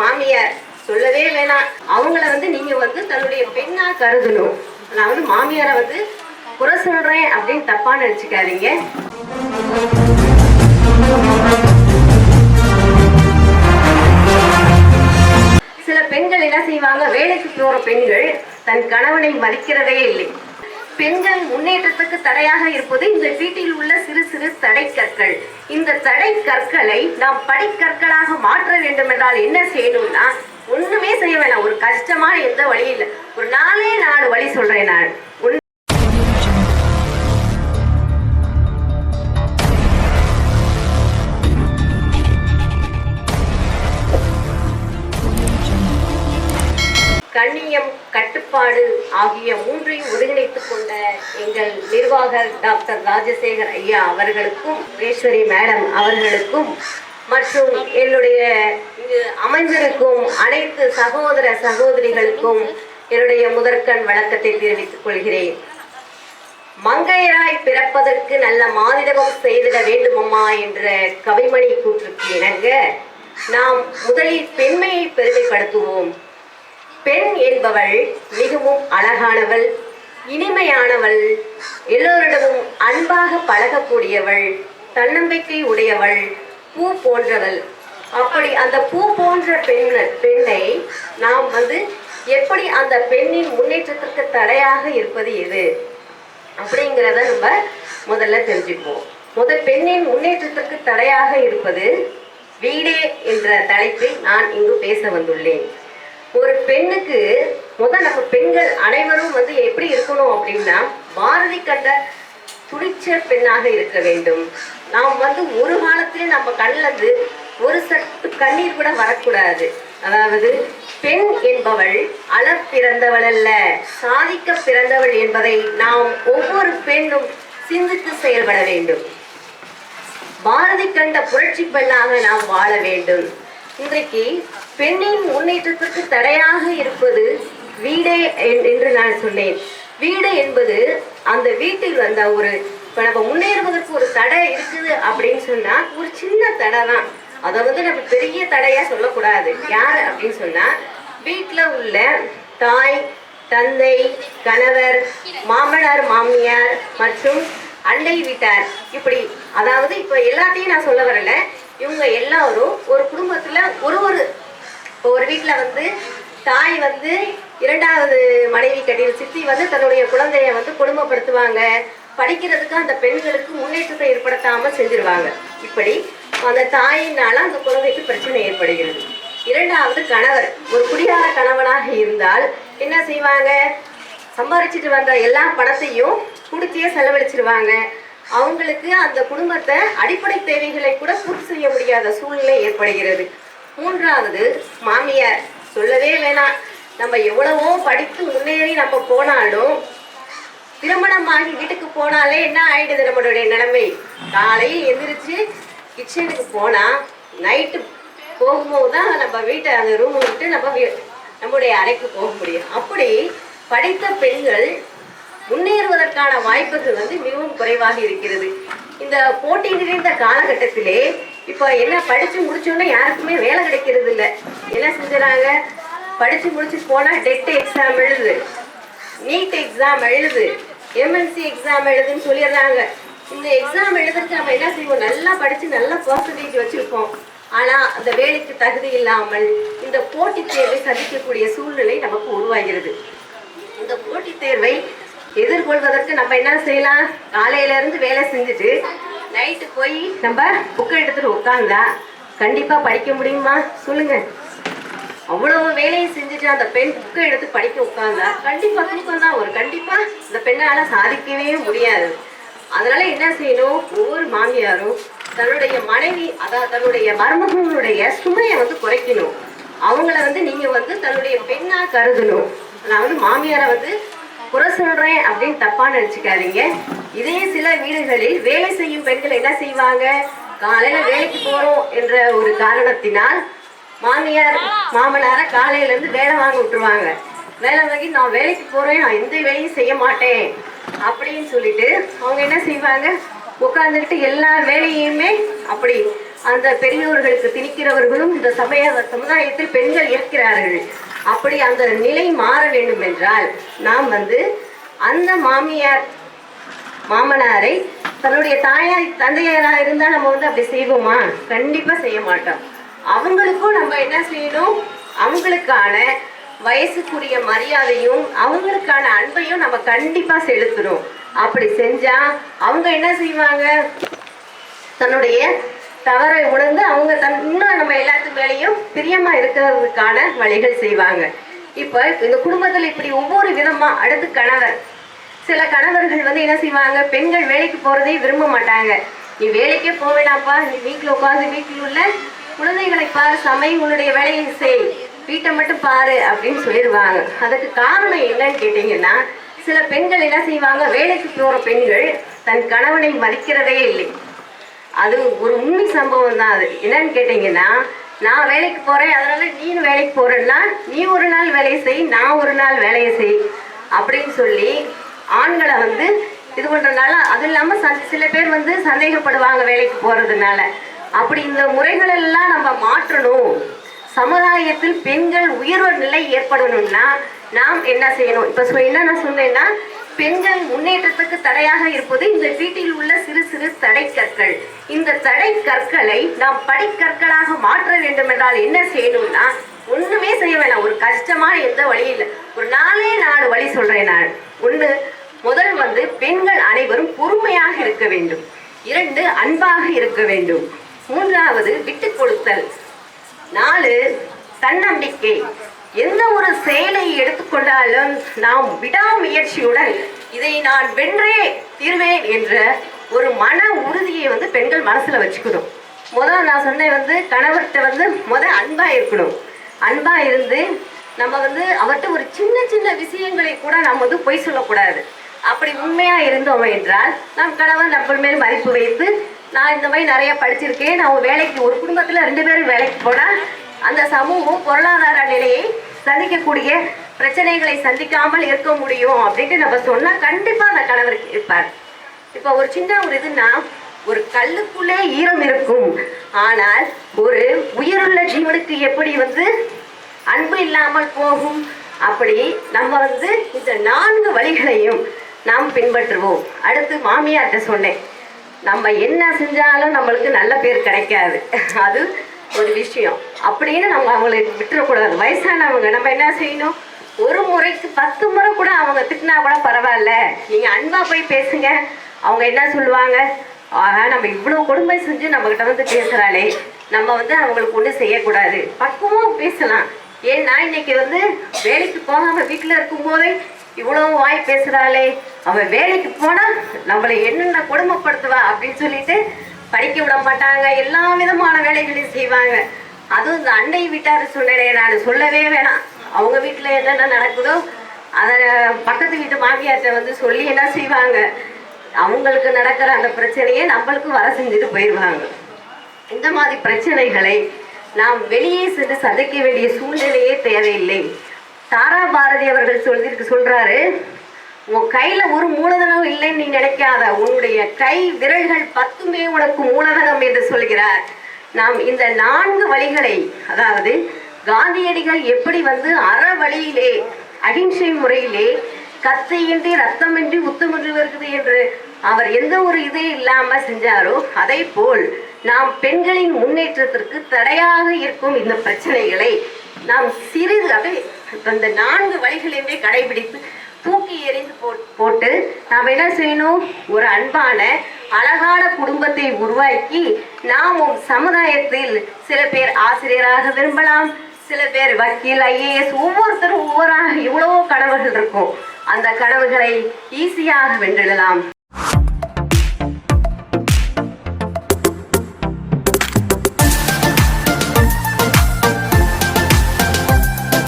மாமியார் சொல்லவே வேணாம். அவங்கள வந்து நீங்க வந்து தன்னுடைய பெண்ணா கருதணும். நான் வந்து மாமியாரை வந்து குறை சொல்றேன் அப்படின்னு தப்பா நினைச்சுக்காதீங்க. சில பெண்கள் என்ன செய்வாங்க? வேலைக்கு போற பெண்கள் தன் கணவனை மதிக்கிறதே இல்லை. பெண்கள் முன்னேற்றத்துக்கு தடையாக இருப்பது இந்த வீட்டில் உள்ள சிறு சிறு தடை கற்கள் இந்த தடை கற்களை நாம் படிக்கற்களாக மாற்ற வேண்டும் என்றால் என்ன செய்யணும்னா ஒண்ணுமே செய்ய வேணாம். ஒரு கஷ்டமான எந்த வழி இல்லை. ஒரு நாலே நாலு வழி சொல்றேன் நான். கண்ணியம் கட்டு நாடு ஆகிய மூன்றையும் ஒருங்கிணைத்துக் கொண்ட எங்கள் நிர்வாகர் டாக்டர் ராஜசேகர் ஐயா அவர்களுக்கும் ஈஸ்வரி மேடம் அவர்களுக்கும் மற்றும் என்னுடைய இங்கு அமைந்திருக்கும் அனைத்து சகோதர சகோதரிகளுக்கும் என்னுடைய முதற்கண் வழக்கத்தை தெரிவித்துக் கொள்கிறேன். மங்கையராய் பிறப்பதற்கு நல்ல மாதிரகம் செய்திட வேண்டுமம்மா என்ற கவிமணி கூற்றுக்கு இணங்க நாம் முதலில் பெண்மையை பெருமைப்படுத்துவோம். பெண் என்பவள் மிகவும் அழகானவள் இனிமையானவள் எல்லோரிடமும் அன்பாக பழகக்கூடியவள் தன்னம்பிக்கை உடையவள் பூ போன்றவள். அப்படி அந்த பூ போன்ற பெண் பெண்ணை நாம் வந்து எப்படி அந்த பெண்ணின் முன்னேற்றத்திற்கு தடையாக இருப்பது எது? அப்படிங்கிறத நம்ம முதல்ல தெரிஞ்சுக்குவோம். முதல் பெண்ணின் முன்னேற்றத்திற்கு தடையாக இருப்பது வீடே என்ற தலைப்பில் நான் இங்கு பேச வந்துள்ளேன். ஒரு பெண்ணுக்கு முதல் நம்ம பெண்கள் அனைவரும் வந்து எப்படி இருக்கணும் அப்படின்னா பாரதி கண்ட துணிச்ச பெண்ணாக இருக்க வேண்டும். நாம் வந்து ஒரு காலத்திலே நம்ம கண்ணில் இருந்து ஒரு சட்டு கண்ணீர் கூட வரக்கூடாது. அதாவது பெண் என்பவள் அழ பிறந்தவள் அல்ல சாதிக்க பிறந்தவள் என்பதை நாம் ஒவ்வொரு பெண்ணும் சிந்தித்து செயல்பட வேண்டும். பாரதி கண்ட புரட்சி பெண்ணாக நாம் வாழ வேண்டும். இன்றைக்கு பெண்ணின் முன்னேற்றத்திற்கு தடையாக இருப்பது வீடே என்- என்று நான் சொன்னேன். வீடு என்பது அந்த வீட்டில் வந்த ஒரு இப்போ நம்ம முன்னேறுவதற்கு ஒரு தடை இருக்குது அப்படின்னு சொன்னா ஒரு சின்ன தடை தான். அதை வந்து நம்ம பெரிய தடையா சொல்லக்கூடாது. யார் அப்படின்னு சொன்னா வீட்டில் உள்ள தாய் தந்தை கணவர் மாமனார் மாமியார் மற்றும் அண்டை வீட்டார். இப்படி அதாவது இப்போ எல்லாத்தையும் நான் சொல்ல வரல. இவங்க எல்லாரும் ஒரு குடும்பத்துல ஒரு ஒரு இப்போ ஒரு வீட்டில் வந்து தாய் வந்து இரண்டாவது மனைவி கட்டின சித்தி வந்து தன்னுடைய குழந்தைய வந்து கொடுமைப்படுத்துவாங்க. படிக்கிறதுக்கு அந்த பெண்களுக்கு முன்னேற்றத்தை ஏற்படுத்தாமல் செஞ்சிருவாங்க. இப்படி அந்த தாயினால அந்த குழந்தைக்கு பிரச்சனை ஏற்படுகிறது. இரண்டாவது கணவர் ஒரு குடியார கணவனாக இருந்தால் என்ன செய்வாங்க? சம்பாதிச்சுட்டு வந்த எல்லா பணத்தையும் குடிச்சே செலவழிச்சிருவாங்க. அவங்களுக்கு அந்த குடும்பத்தை அடிப்படை தேவைகளை கூட பூர்த்தி செய்ய முடியாத சூழ்நிலை ஏற்படுகிறது. மூன்றாவது மாமியார் சொல்லவே வேணாம். நம்ம எவ்வளவோ படித்து முன்னேறி நம்ம போனாலும் திருமணமாகி வீட்டுக்கு போனாலே என்ன ஆயிடுது நம்மளுடைய நிலைமை? காலையில் எந்திரிச்சு கிச்சனுக்கு போனா நைட்டு போகும்போது தான் நம்ம வீட்டை அந்த ரூம் விட்டு நம்ம வீ- நம்முடைய அறைக்கு போக முடியும். அப்படி படித்த பெண்கள் முன்னேறுவதற்கான வாய்ப்புகள் வந்து மிகவும் குறைவாக இருக்கிறது. இந்த போட்டி நிறைந்த காலகட்டத்திலே இப்போ என்ன படிச்சு முடிச்சோன்னே யாருக்குமே வேலை கிடைக்கிறது இல்லை என்ன செஞ்சுறாங்க? படிச்சு முடிச்சு போனா டெட் எக்ஸாம் எழுது. நீட் எக்ஸாம் எழுது. எம்என்சி எக்ஸாம் எழுதுன்னு சொல்லிடுறாங்க. இந்த எக்ஸாம் எழுதுறதுக்கு நம்ம என்ன செய்வோம்? நல்லா படிச்சு நல்லா பர்சன்டேஜ் வச்சுருப்போம். ஆனா அந்த வேலைக்கு தகுதி இல்லாமல் இந்த போட்டித் தேர்வை சந்திக்கக்கூடிய சூழ்நிலை நமக்கு உருவாகிறது. இந்த போட்டித் தேர்வை எதிர்கொள்வதற்கு நம்ம என்ன செய்யலாம்? காலையில இருந்து வேலை செஞ்சுட்டு நைட்டு போய் நம்ம புக்கை எடுத்துட்டு உட்காந்தா கண்டிப்பா படிக்க முடியுமா? சொல்லுங்க. அவ்வளவு வேலையை செஞ்சுட்டு அந்த பெண் புக்கை எடுத்து படிக்க உட்காந்தா கண்டிப்பா தூக்கம் தான் ஒரு கண்டிப்பா இந்த பெண்ணால சாதிக்கவே முடியாது. அதனால என்ன செய்யணும்? ஒவ்வொரு மாமியாரும் தன்னுடைய மனைவி அதாவது தன்னுடைய மருமகனுடைய சுமையை வந்து குறைக்கணும். அவங்கள வந்து நீங்க வந்து தன்னுடைய பெண்ணா கருதணும். நான் வந்து மாமியாரை வந்து குறை சொல்றேன் அப்படின்னு தப்பா நினைச்சுக்காதீங்க. இதே சில வீடுகளில் வேலை செய்யும் பெண்கள் என்ன செய்வாங்க? காலையில வேலைக்கு போறோம் என்ற ஒரு காரணத்தினால் மாமியார் மாமனார காலையில இருந்து வேலை வாங்க விட்டுருவாங்க. வேலை வாங்கி நான் வேலைக்கு போறேன் நான் எந்த வேலையும் செய்ய மாட்டேன் அப்படின்னு சொல்லிட்டு அவங்க என்ன செய்வாங்க? உட்காந்துக்கிட்டு எல்லா வேலையுமே அப்படி அந்த பெரியோர்களுக்கு திணிக்கிறவர்களும் இந்த சமய சமுதாயத்தில் பெண்கள் இருக்கிறார்கள். அப்படி அந்த நிலை மாற வேண்டும் என்றால் நாம் வந்து அந்த மாமியார் மாமனாரை தன்னுடைய தாயார் தந்தையாராக இருந்தால் நம்ம வந்து அப்படி செய்வோமா? கண்டிப்பாக செய்ய மாட்டோம். அவங்களுக்கும் நம்ம என்ன செய்யணும்? அவங்களுக்கான வயசுக்குரிய மரியாதையும் அவங்களுக்கான அன்பையும் நம்ம கண்டிப்பாக செலுத்தணும். அப்படி செஞ்சா அவங்க என்ன செய்வாங்க? தன்னுடைய தவறை உணர்ந்து அவங்க தன் இன்னும் நம்ம எல்லாத்து மேலேயும் பிரியமா இருக்கிறதுக்கான வழிகள் செய்வாங்க. இப்போ இந்த குடும்பத்தில் இப்படி ஒவ்வொரு விதமா அடுத்து கணவர். சில கணவர்கள் வந்து என்ன செய்வாங்க? பெண்கள் வேலைக்கு போறதே விரும்ப மாட்டாங்க. நீ வேலைக்கே போக வேணாம்ப்பா நீ வீட்டில் உட்காந்து வீட்டில் உள்ள குழந்தைகளை பாரு சமை உன்னுடைய வேலையை செய் வீட்டை மட்டும் பாரு அப்படின்னு சொல்லிடுவாங்க. அதுக்கு காரணம் என்னன்னு கேட்டிங்கன்னா சில பெண்கள் என்ன செய்வாங்க? வேலைக்கு போகிற பெண்கள் தன் கணவனை மதிக்கிறதே இல்லை. அது ஒரு உண்மை சம்பவம் தான் அது. என்னன்னு கேட்டிங்கன்னா நான் வேலைக்கு போகிறேன் அதனால நீயும் வேலைக்கு போகிறேன்னா நீ ஒரு நாள் வேலையை செய் நான் ஒரு நாள் வேலையை செய் அப்படின்னு சொல்லி ஆண்களை வந்து இது பண்ணுறதுனால அது இல்லாமல் சந் சில பேர் வந்து சந்தேகப்படுவாங்க வேலைக்கு போகிறதுனால அப்படி இந்த முறைகளெல்லாம் நம்ம மாற்றணும். சமுதாயத்தில் பெண்கள் உயர்வு நிலை ஏற்படணும்னா நாம் என்ன செய்யணும்? இப்போ சொ- என்ன நான் சொன்னேன்னா பெண்கள் முன்னேற்றத்துக்கு தடையாக இருப்பது இந்த வீட்டில் உள்ள சிறு சிறு தடை கற்கள் இந்த தடை கற்களை நாம் படிக்கற்களாக மாற்ற வேண்டும் என்றால் என்ன செய்யணும்னா ஒண்ணுமே செய்ய வேணாம். ஒரு கஷ்டமான எந்த வழி இல்லை. ஒரு நாலே நாலு வழி சொல்றேன் நான். ஒண்ணு முதல் வந்து பெண்கள் அனைவரும் பொறுமையாக இருக்க வேண்டும். இரண்டு அன்பாக இருக்க வேண்டும். மூன்றாவது விட்டு கொடுத்தல். நாலு தன்னம்பிக்கை. எந்த ஒரு செயலை எடுத்துக்கொண்டாலும் நாம் விடாமுயற்சியுடன் இதை நான் வென்றே தீர்வேன் என்ற ஒரு மன உறுதியை வந்து பெண்கள் மனசுல வச்சுக்கணும். முதல் நான் சொன்னேன் வந்து கணவர்கிட்ட வந்து முத அன்பா இருக்கணும். அன்பா இருந்து நம்ம வந்து அவர்கிட்ட ஒரு சின்ன சின்ன விஷயங்களை கூட நம்ம வந்து பொய் சொல்லக்கூடாது. அப்படி உண்மையா இருந்தோம் என்றால் நம் கணவன் நம்ம மேல் மதிப்பு வைத்து நான் இந்த மாதிரி நிறைய படிச்சிருக்கேன். நான் ஒரு வேலைக்கு ஒரு குடும்பத்துல ரெண்டு பேரும் வேலைக்கு போனா அந்த சமூகம் பொருளாதார நிலையை சந்திக்கக்கூடிய பிரச்சனைகளை சந்திக்காமல் இருக்க முடியும் அப்படின்ட்டு நம்ம சொன்னா கண்டிப்பா அந்த கணவர் இருப்பார். இப்போ ஒரு சின்ன ஒரு இதுன்னா ஒரு கல்லுக்குள்ளே ஈரம் இருக்கும். ஆனால் ஒரு உயிருள்ள ஜீவனுக்கு எப்படி வந்து அன்பு இல்லாமல் போகும்? அப்படி நம்ம வந்து இந்த நான்கு வழிகளையும் நாம் பின்பற்றுவோம். அடுத்து மாமியார்கிட்ட சொன்னேன். நம்ம என்ன செஞ்சாலும் நம்மளுக்கு நல்ல பேர் கிடைக்காது. அது ஒரு விஷயம். அப்படின்னு நம்ம அவங்களுக்கு விட்டுறக்கூடாது. வயசானவங்க நம்ம என்ன செய்யணும்? ஒரு முறைக்கு பத்து முறை கூட அவங்க திட்டினா கூட பரவாயில்ல. நீங்கள் அன்பாக போய் பேசுங்க. அவங்க என்ன சொல்லுவாங்க? ஆஹா நம்ம இவ்வளோ கொடுமை செஞ்சு நம்மக்கிட்ட வந்து பேசுகிறாளே நம்ம வந்து அவங்களுக்கு ஒன்றும் செய்யக்கூடாது. பக்குவம் பேசலாம். ஏன்னா இன்னைக்கு வந்து வேலைக்கு போகாமல் வீட்டில் இருக்கும்போதே இவ்வளோ வாய் பேசுகிறாளே அவன் வேலைக்கு போனால் நம்மளை என்னென்ன கொடுமைப்படுத்துவா அப்படின்னு சொல்லிட்டு படிக்க விட மாட்டாங்க எல்லா விதமான வேலைகளையும் செய்வாங்க. அதுவும் இந்த அண்டை வீட்டார் சூழ்நிலையை நான் சொல்லவே வேணாம். அவங்க வீட்டில் என்னென்ன நடக்குதோ அதை பக்கத்து வீட்டு மாமியார்கிட்ட வந்து சொல்லி என்ன செய்வாங்க? அவங்களுக்கு நடக்கிற அந்த பிரச்சனையை நம்மளுக்கும் வர செஞ்சுட்டு போயிடுவாங்க. இந்த மாதிரி பிரச்சனைகளை நாம் வெளியே சென்று சந்திக்க வேண்டிய சூழ்நிலையே தேவையில்லை. தாரா பாரதி அவர்கள் சொல்லியிருக்கு சொல்றாரு உன் கையில ஒரு மூலதனம் இல்லைன்னு நீ நினைக்காத. உன்னுடைய கை விரல்கள் பத்துமே உனக்கு மூலதனம் என்று சொல்கிறார். நாம் இந்த நான்கு வழிகளை அதாவது காந்தியடிகள் எப்படி வந்து அற வழியிலே அகிம்சை முறையிலே கத்தையின்றி ரத்தமின்றி உத்தமின்றி வருகிறது என்று அவர் எந்த ஒரு இதே இல்லாம செஞ்சாரோ அதே போல் நாம் பெண்களின் முன்னேற்றத்திற்கு தடையாக இருக்கும் இந்த பிரச்சனைகளை நாம் சிறிது அதை அந்த நான்கு வழிகளையுமே கடைபிடித்து தூக்கி எறிந்து போட்டு நாம் என்ன செய்யணும்? ஒரு அன்பான அழகான குடும்பத்தை உருவாக்கி நாமும் சமுதாயத்தில் சில பேர் ஆசிரியராக விரும்பலாம். சில பேர் வக்கீல் ஐஏஎஸ் ஒவ்வொருத்தரும் ஒவ்வொரு இவ்வளோ கனவுகள் இருக்கும். அந்த கனவுகளை ஈஸியாக வென்றிடலாம்